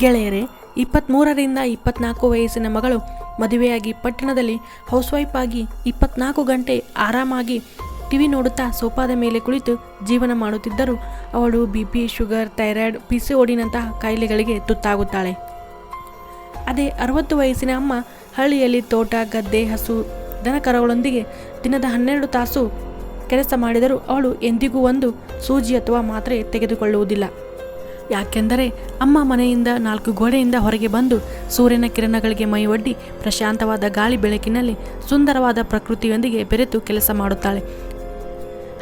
ಗೆಳೆಯರೆ ಇಪ್ಪತ್ತ್ಮೂರರಿಂದ ಇಪ್ಪತ್ನಾಲ್ಕು ವಯಸ್ಸಿನ ಮಗಳು ಮದುವೆಯಾಗಿ ಪಟ್ಟಣದಲ್ಲಿ ಹೌಸ್ವೈಫ್ ಆಗಿ ಇಪ್ಪತ್ನಾಲ್ಕು ಗಂಟೆ ಆರಾಮಾಗಿ ಟಿವಿ ನೋಡುತ್ತಾ ಸೋಫಾದ ಮೇಲೆ ಕುಳಿತು ಜೀವನ ಮಾಡುತ್ತಿದ್ದರೂ. ಅವಳು B P, sugar, thyroid, P C ಓಡಿನಂತಹ ಕಾಯಿಲೆಗಳಿಗೆ ತುತ್ತಾಗುತ್ತಾಳೆ. ಅದೇ ಅರವತ್ತು ವಯಸ್ಸಿನ ಅಮ್ಮ ಹಳ್ಳಿಯಲ್ಲಿ ತೋಟ, ಗದ್ದೆ, ಹಸು, ದನಕರಗಳೊಂದಿಗೆ ದಿನದ ಹನ್ನೆರಡು ತಾಸು ಕೆಲಸ ಮಾಡಿದರೂ ಅವಳು ಎಂದಿಗೂ ಒಂದು ಸೂಜಿ ಅಥವಾ ಮಾತ್ರೆ ತೆಗೆದುಕೊಳ್ಳುವುದಿಲ್ಲ. ಯಾಕೆಂದರೆ ಅಮ್ಮ ಮನೆಯಿಂದ ನಾಲ್ಕು ಗೋಡೆಯಿಂದ ಹೊರಗೆ ಬಂದು ಸೂರ್ಯನ ಕಿರಣಗಳಿಗೆ ಮೈ ಒಡ್ಡಿ ಪ್ರಶಾಂತವಾದ ಗಾಳಿ ಬೆಳಕಿನಲ್ಲಿ ಸುಂದರವಾದ ಪ್ರಕೃತಿಯೊಂದಿಗೆ ಬೆರೆತು ಕೆಲಸ ಮಾಡುತ್ತಾಳೆ.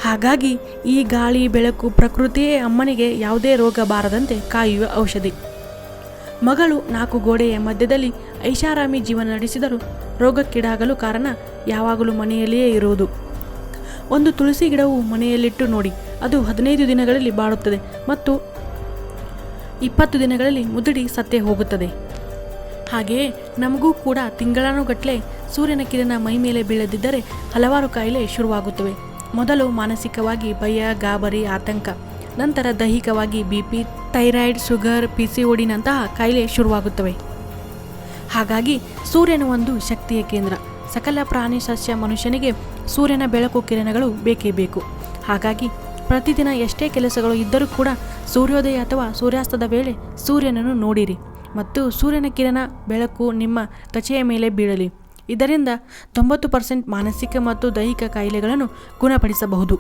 ಹಾಗಾಗಿ ಈ ಗಾಳಿ, ಬೆಳಕು, ಪ್ರಕೃತಿಯೇ ಅಮ್ಮನಿಗೆ ಯಾವುದೇ ರೋಗ ಬಾರದಂತೆ ಕಾಯುವ ಔಷಧಿ. ಮಗಳು ನಾಲ್ಕು ಗೋಡೆಯ ಮಧ್ಯದಲ್ಲಿ ಐಷಾರಾಮಿ ಜೀವನ ನಡೆಸಿದರೂ ರೋಗಕ್ಕೀಡಾಗಲು ಕಾರಣ ಯಾವಾಗಲೂ ಮನೆಯಲ್ಲಿಯೇ ಇರುವುದು. ಒಂದು ತುಳಸಿ ಗಿಡವು ಮನೆಯಲ್ಲಿಟ್ಟು ನೋಡಿ, ಅದು ಹದಿನೈದು ದಿನಗಳಲ್ಲಿ ಬಾಳುತ್ತದೆ ಮತ್ತು ಇಪ್ಪತ್ತು ದಿನಗಳಲ್ಲಿ ಮುದುಡಿ ಸತ್ತೇ ಹೋಗುತ್ತದೆ. ಹಾಗೆಯೇ ನಮಗೂ ಕೂಡ ತಿಂಗಳಾನುಗಟ್ಟಲೆ ಸೂರ್ಯನ ಕಿರಣ ಮೈ ಮೇಲೆ ಬೀಳದಿದ್ದರೆ ಹಲವಾರು ಕಾಯಿಲೆ ಶುರುವಾಗುತ್ತವೆ. ಮೊದಲು ಮಾನಸಿಕವಾಗಿ ಭಯ, ಗಾಬರಿ, ಆತಂಕ, ನಂತರ ದೈಹಿಕವಾಗಿ B P, thyroid, sugar, P C ಓಡಿನಂತಹ ಕಾಯಿಲೆ ಶುರುವಾಗುತ್ತವೆ. ಹಾಗಾಗಿ ಸೂರ್ಯನ ಒಂದು ಶಕ್ತಿಯ ಕೇಂದ್ರ. ಸಕಲ ಪ್ರಾಣಿ ಸಸ್ಯ ಮನುಷ್ಯನಿಗೆ ಸೂರ್ಯನ ಬೆಳಕು ಕಿರಣಗಳು ಬೇಕೇ ಬೇಕು. ಹಾಗಾಗಿ ಪ್ರತಿದಿನ ಎಷ್ಟೇ ಕೆಲಸಗಳು ಇದ್ದರೂ ಕೂಡ ಸೂರ್ಯೋದಯ ಅಥವಾ ಸೂರ್ಯಾಸ್ತದ ವೇಳೆ ಸೂರ್ಯನನ್ನು ನೋಡಿರಿ ಮತ್ತು ಸೂರ್ಯನ ಕಿರಣ ಬೆಳಕು ನಿಮ್ಮ ತ್ವಚೆಯ ಮೇಲೆ ಬೀಳಲಿ. ಇದರಿಂದ ತೊಂಬತ್ತು ಪರ್ಸೆಂಟ್ ಮಾನಸಿಕ ಮತ್ತು ದೈಹಿಕ ಕಾಯಿಲೆಗಳನ್ನು ಗುಣಪಡಿಸಬಹುದು.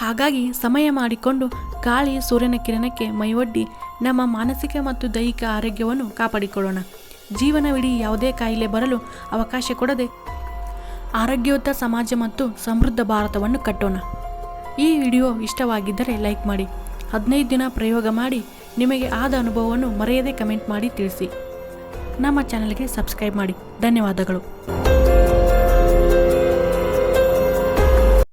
ಹಾಗಾಗಿ ಸಮಯ ಮಾಡಿಕೊಂಡು ಗಾಳಿ ಸೂರ್ಯನ ಕಿರಣಕ್ಕೆ ಮೈಯೊಡ್ಡಿ ನಮ್ಮ ಮಾನಸಿಕ ಮತ್ತು ದೈಹಿಕ ಆರೋಗ್ಯವನ್ನು ಕಾಪಾಡಿಕೊಳ್ಳೋಣ. ಜೀವನವಿಡೀ ಯಾವುದೇ ಕಾಯಿಲೆ ಬರಲು ಅವಕಾಶ ಕೊಡದೆ ಆರೋಗ್ಯಯುತ ಸಮಾಜ ಮತ್ತು ಸಮೃದ್ಧ ಭಾರತವನ್ನು ಕಟ್ಟೋಣ. ಈ ವಿಡಿಯೋ ಇಷ್ಟವಾಗಿದ್ದರೆ ಲೈಕ್ ಮಾಡಿ, ಹದಿನೈದು ದಿನ ಪ್ರಯೋಗ ಮಾಡಿ, ನಿಮಗೆ ಆದ ಅನುಭವವನ್ನು ಮರೆಯದೆ ಕಮೆಂಟ್ ಮಾಡಿ ತಿಳಿಸಿ. ನಮ್ಮ ಚಾನಲ್ಗೆ ಸಬ್ಸ್ಕ್ರೈಬ್ ಮಾಡಿ. ಧನ್ಯವಾದಗಳು.